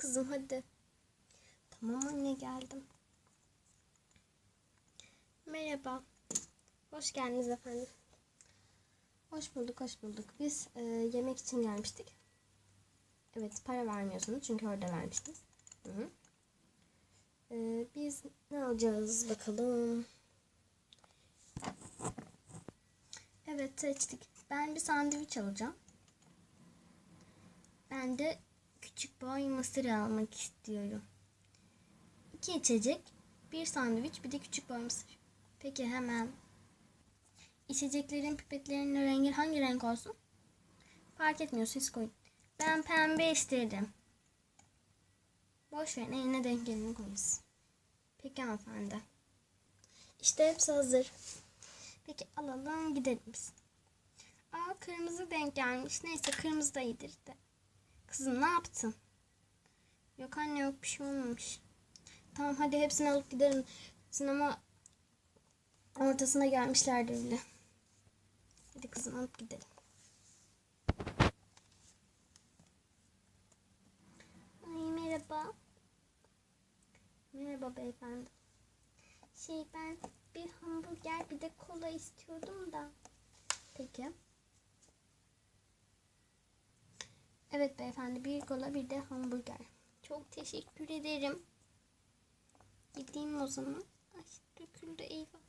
kızım hadi. Tamam anne geldim. Merhaba. Hoş geldiniz efendim. Hoş bulduk, hoş bulduk. Biz e, yemek için gelmiştik. Evet, para vermiyorsunuz çünkü orada vermiştiniz. Hı hı. E, biz ne alacağız bakalım. Evet, seçtik. Ben bir sandviç alacağım. Ben de küçük boy mısır almak istiyorum. İki içecek, bir sandviç, bir de küçük boy mısır. Peki hemen. İçeceklerin pipetlerinin rengi hangi renk olsun? Fark etmiyor siz koyun. Ben pembe isterim. Boş verin eline denk geleni koyunuz. Peki hanımefendi. İşte hepsi hazır. Peki alalım gidelim biz. Aa kırmızı denk gelmiş. Neyse kırmızı da iyidir. Kızım ne yaptın? Yok anne yok bir şey olmamış. Tamam hadi hepsini alıp gidelim. Sinema ortasına gelmişlerdir bile. Hadi kızım alıp gidelim. Ay merhaba. Merhaba beyefendi. Şey ben bir hamburger bir de kola istiyordum da. Peki. Evet beyefendi bir kola bir de hamburger. Çok teşekkür ederim. Gideyim o zaman. Ay döküldü eyvah.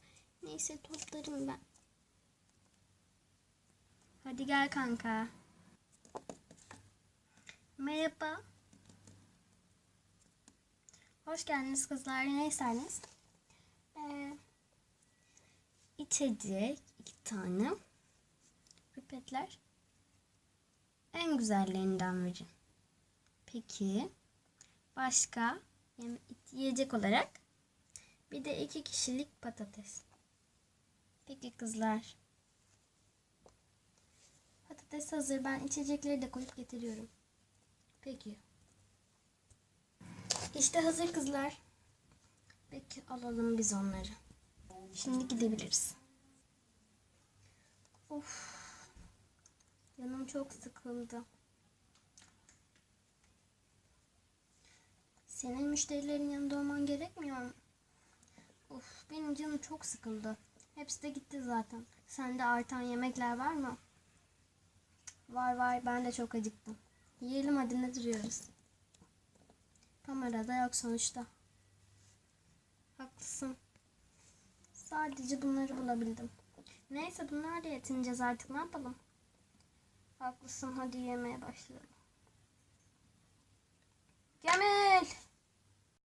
Neyse toplarım ben. Hadi gel kanka. Merhaba. Hoş geldiniz kızlar. Ne isterdiniz? Ee, içecek iki tane. Pipetler. En güzellerinden verin. Peki. Başka yiyecek olarak bir de iki kişilik patates. Peki kızlar. Patates hazır. Ben içecekleri de koyup getiriyorum. Peki. İşte hazır kızlar. Peki alalım biz onları. Şimdi gidebiliriz. Of. Canım çok sıkıldı. Senin müşterilerin yanında olman gerekmiyor mu? Of benim canım çok sıkıldı. Hepsi de gitti zaten. Sende artan yemekler var mı? Var var ben de çok acıktım. Yiyelim hadi ne duruyoruz? Kamerada yok sonuçta. Haklısın. Sadece bunları bulabildim. Neyse bunlar da yetineceğiz artık ne yapalım? Haklısın hadi yemeye başlayalım.